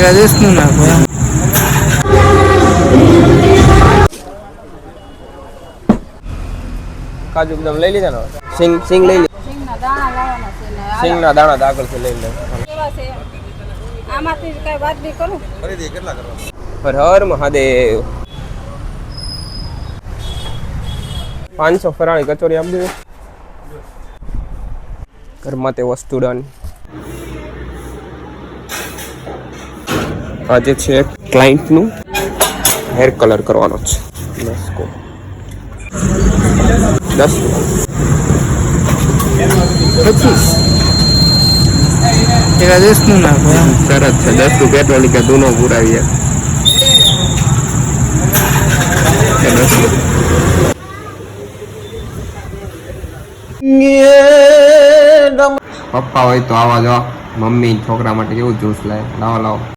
રાજેશનું નાખો એમ કાજુ બદામ લઈ લીધા ને સિંગ સિંગ લઈ લીધા સિંગના દાણા લાવવાના છે સિંગના દાણા દાખલથી લઈ લે આમાંથી કઈ વાત બી કરું હર હર મહાદેવ પાંચસો ફરાળી કચોરી આપી દેવી ઘરમાં તે વસ્તુ ડન આજે છે ક્લાયન્ટનું હેર કલર કરવાનો છે. દસ કો દસ પચીસ. દસનું નાખો સરસ છે. દસનું પેટ્રોલ કે દૂનો પુરાવીએ. પપ્પા હોય તો આવા જવા મમ્મી છોકરા માટે કેવું જ્યુસ લાય? લાવો લાવો.